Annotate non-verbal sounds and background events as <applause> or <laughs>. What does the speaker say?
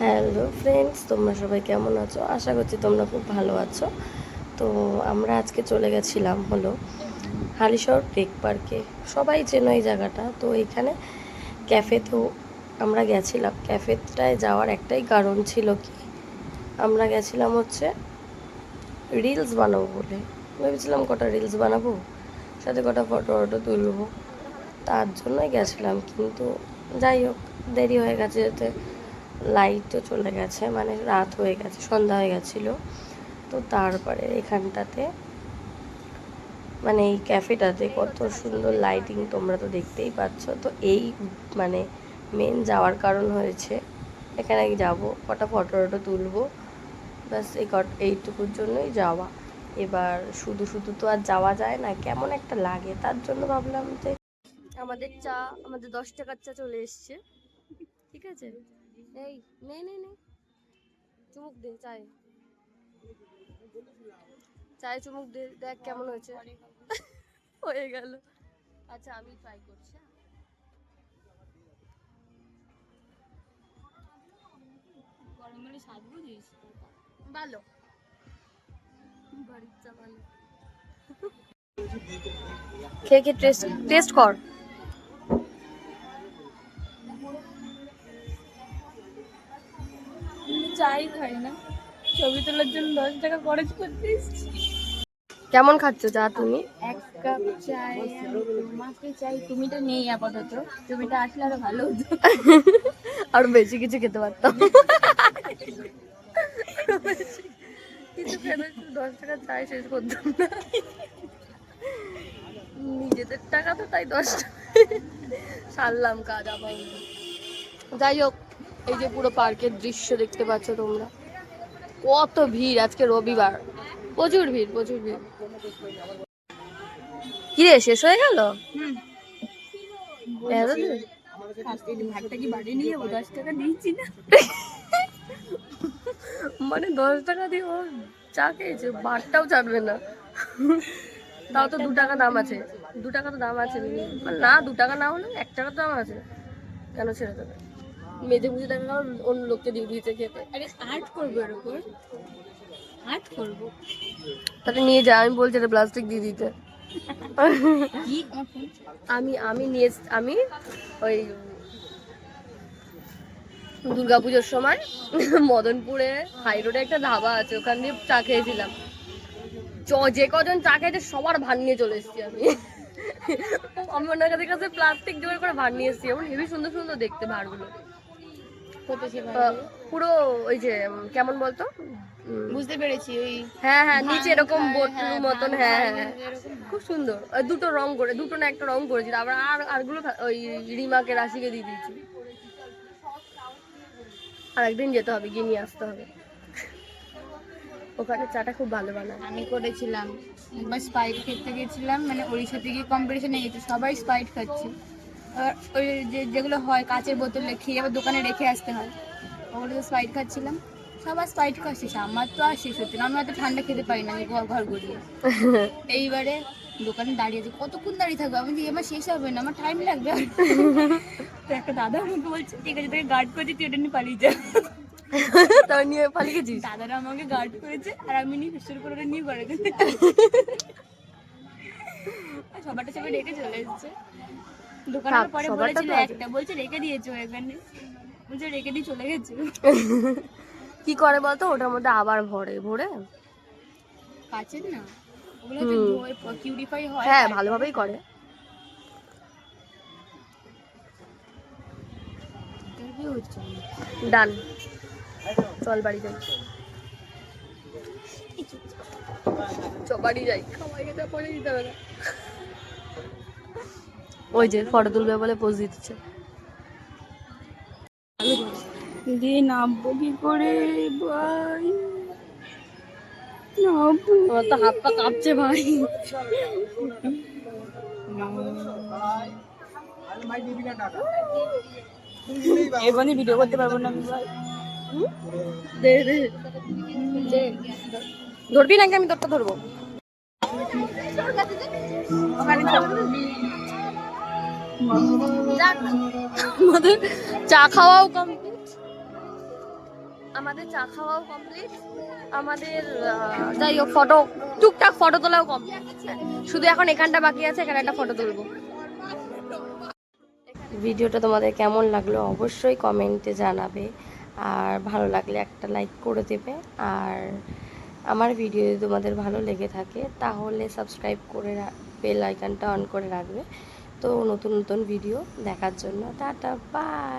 Hello friends তোমরা সবাই কেমন আছো? আশা করছি তোমরা খুব ভালো আছো। তো আমরা আজকে চলে গেছিলাম হলো হালিশহর টেক পার্কে। সবাই চেনো এই জায়গাটা। তো এখানে ক্যাফেতেও আমরা গেছিলাম। ক্যাফেটায় যাওয়ার একটাই কারণ ছিল কি? আমরা গেছিলাম হচ্ছে রিলস বানাবো বলে। ভেবেছিলাম কটা রিলস বানাবো, সাথে কটা ফটো ফটো তুলবো। তার জন্যই গেছিলাম, কিন্তু যাই হোক, দেরি হয়ে গেছে যেতে। লাইটও চলে গেছে মানে রাত হয়ে গেছে, সন্ধ্যা হয়ে গেছিল। তো তারপরে এখানটাতে মানে এই ক্যাফেটাতে কত সুন্দর লাইটিং তোমরা তো দেখতেই পাচ্ছ। তো এই মানে মেন যাওয়ার কারণ হয়েছে, এখানে যাব, কটা ফটো টটো তুলবো, ব্যাস এই এইটুকুর জন্যই যাওয়া। এবার শুধু শুধু তো আর যাওয়া যায় না, কেমন একটা লাগে। তার জন্য ভাবলাম যে আমাদের চা, আমাদের দশ টাকার চা চলে এসছে। ঠিক আছে? এই নে নে নে। চুমুক দে চায়। চায় চুমুক দে দেখ কেমন হয়েছে। <laughs> হয়ে গেল। আচ্ছা আমি ট্রাই করছি হ্যাঁ? গরমকালে স্বাদ বুঝিস? ভালো। বাড়ির চা ভালো খেয়ে খেয়ে টেস্ট টেস্ট কর। খাই না। ছবি তোলার জন্য দশ টাকা খরচ করতে এসেছি কেমন খাচ্ছ চা তুমি? এক কাপ চাই তোমাকে চাই তুমিটা নেই আপাতত। তুমিটা আসলে আরও ভালো হতো। আর বেশি কিছু খেতে পারতাম। কিছু খেতে দশ টাকা চাই শেষ করতাম না। নিজেদের টাকা তো তাই দশ টাকা। সারলাম কাজ আবার যাই হোক এই যে পুরো পার্কের দৃশ্য দেখতে পাচ্ছ তোমরা। কত ভিড় আজকে রবিবার। প্রচুর ভিড় প্রচুর ভিড়। কিরে শেষ হয়ে গেল? মানে দশ টাকা দিয়ে ও চা খেয়েছে বারটাও চাটবে না। তাও তো দু টাকা দাম আছে। দু টাকা তো দাম আছে। মানে না দু টাকা না হলে এক টাকা দাম আছে। কেন ছেড়ে দেবে? মেজে বুঝে টাকা কারণ অন্য লোককে দিয়ে দিয়েছে খেতে। আরে আর্ট করব এর উপর আর্ট করব? তাহলে নিয়ে যা আমি বলছি এটা প্লাস্টিক দিয়ে দিতে। আমার আমি আমি নিয়ে আমি ওই দুর্গাপুজোর সময় মদনপুরে হাই রোডে একটা ধাবা আছে ওখান দিয়ে চা খেয়েছিলাম। যে কজন চা খেয়েছে সবার ভান নিয়ে চলে এসেছি আমি। আমি ওনার কাছে কাছে প্লাস্টিক জোগাড় করে ভার নিয়ে এসেছি এমন হেবি সুন্দর সুন্দর দেখতে ভারগুলো পুরো ওই যে কেমন বলতো? বুঝতে পেরেছি ওই হ্যাঁ হ্যাঁ নিচে এরকম ভাঙ, হ্যাঁ, মতন হ্যাঁ হ্যাঁ খুব সুন্দর। দুটো রং করে দুটো না একটা রং করেছিল আবার আর আরগুলো ওই রিমাকে রাশিকে দিয়ে দিয়েছি। আর একদিন যেতে হবে গিয়ে নিয়ে আসতে হবে। ওখানে চাটা খুব ভালো বানায়। আমি করেছিলাম। একবার স্পাইট খেতে গেছিলাম মানে ওড়িশাতে গিয়ে কম্পিটিশনে গেছি সবাই স্পাইট খাচ্ছে। ওই যে যেগুলো হয় কাচের বোতলে খেয়ে আবার দোকানে রেখে আসতে হয়। ওগুলো তো স্পাইট খাচ্ছিলাম। সবার স্পাইট খাচ্ছে আমার তো আর শেষ হচ্ছে না। আমি এত ঠান্ডা খেতে পারি না আমি ঘর গড়িয়ে <laughs> এইবারে দোকানে দাঁড়িয়ে আছে। কতক্ষণ দাঁড়িয়ে থাকবে? আমি যে আমার শেষ হবে না আমার টাইম লাগবে। <laughs> তো একটা দাদা আমাকে বলছে ঠিক আছে তোকে গার্ড করছি তুই এটা নিয়ে পালিয়ে যা। <laughs> তাও নিয়ে পালিয়ে গেছিস? দাদারা আমাকে গার্ড করেছে আর আমি নিয়ে শুরু করে ওটা নিয়ে করে সবারটা সবাই ডেকে চলে এসেছে। দোকানের পরে বলেছিল একটা বলছে রেখে দিয়েছ এখানে। বলছে রেখে দিয়ে চলে গেছে। <laughs> কি করে বলতো? ওটার মধ্যে আবার ভরে ভরে? কাছের না। ওগুলো। কিউরিফাই হয় হ্যাঁ ভালোভাবেই করে। ডান চল বাড়ি যাই। চ বাড়ি যাই। খাওয়াই গেছে পরে দিতে হবে ওই যে ফটো তুলবে বলে পোজ দিচ্ছে দিয়ে নামবো কি করে ভাই। নামবো তোমার তো হাত পা কাঁপছে ভাই। ভিডিও করতে পারব না আমি ভাই। দে দে। দে। ধরবি নাকি আমি তোরটা ধরবো? আমাদের চা খাওয়াও কমপ্লিট আমাদের চা খাওয়াও কমপ্লিট আমাদের যাই হোক ফটো টুকটাক ফটো তোলাও কমপ্লিট শুধু এখন এখানটা বাকি আছে, এখানে একটা ফটো তুলবো। ভিডিওটা তোমাদের কেমন লাগল অবশ্যই কমেন্টে জানাবে। আর ভালো লাগলে একটা লাইক করে দেবে। আর আমার ভিডিও যদি তোমাদের ভালো লেগে থাকে, তাহলে সাবস্ক্রাইব করে বেল আইকনটা অন করে রাখবে। তো নতুন নতুন ভিডিও দেখার জন্য। Tata bye